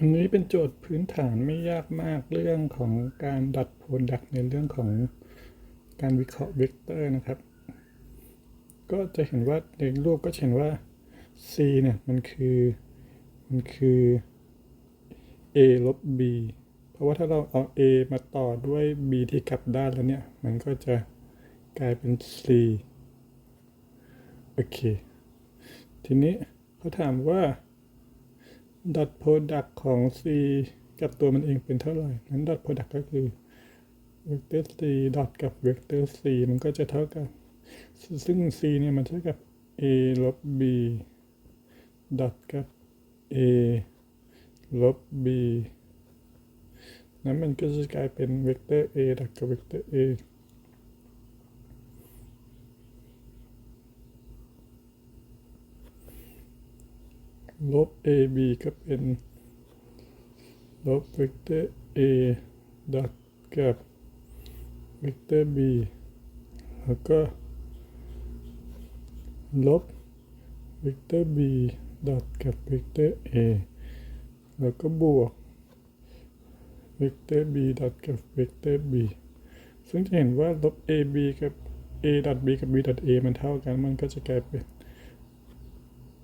อันนี้เป็นโจทย์พื้นฐานไม่ยากมากเรื่องของการดัดโพลดักในเรื่องของการวิเคราะห์เวกเตอร์นะครับ ก็จะเห็นว่าในรูปก็เห็นว่า c เนี่ยมันคือมันคือ a ลบ b เพราะว่าถ้าเราเอา a มาต่อด้วย b ที่กลับด้านแล้วเนี่ย มันก็จะกลายเป็น c โอเค ทีนี้เขาถามว่า ดอทโปรดักของ c กับตัวมันเองเป็นเท่าไหร่นั้นดอทโปรดักก็คือเวกเตอร์ c ดอทกับเวกเตอร์ c มันก็จะเท่ากับ ซึ่ง c เนี่ยมันเท่ากับ a ลบ b ดอทกับ a ลบ b นั้นมันก็จะกลายเป็นเวกเตอร์ a ดอทกับเวกเตอร์ a ลบ ab ก็เป็นลบเวกเตอร์ a ดอทกับเวกเตอร์ b แล้วก็ลบเวกเตอร์ b ดอทกับเวกเตอร์ a แล้วก็บวกเวกเตอร์ b ดอทกับเวกเตอร์ b ซึ่งจะเห็นว่าลบ ab กับ a ดอท b กับ b ดอท a มันเท่ากัน มันก็จะกลายเป็น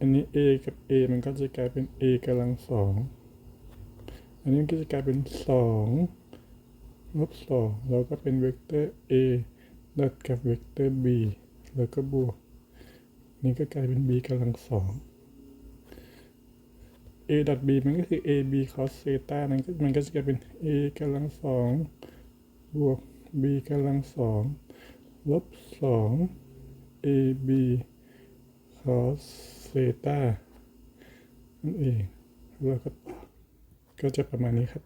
อันนี้ a กับ a มันก็จะกลายเป็น a กำลังสอง อันนี้ก็จะกลายเป็นสองลบสองแล้วก็เป็นเวกเตอร์ a ดอทกับเวกเตอร์ b แล้วก็บวก นี่ก็กลายเป็น b กำลังสอง a ดอท b มันก็คือ a b cos เซตานั่นก็มันก็จะกลายเป็น a กำลังสองบวก b กำลังสองลบสอง a b cos ต้านั่นเองแล้วก็ก็จะประมาณนี้ครับ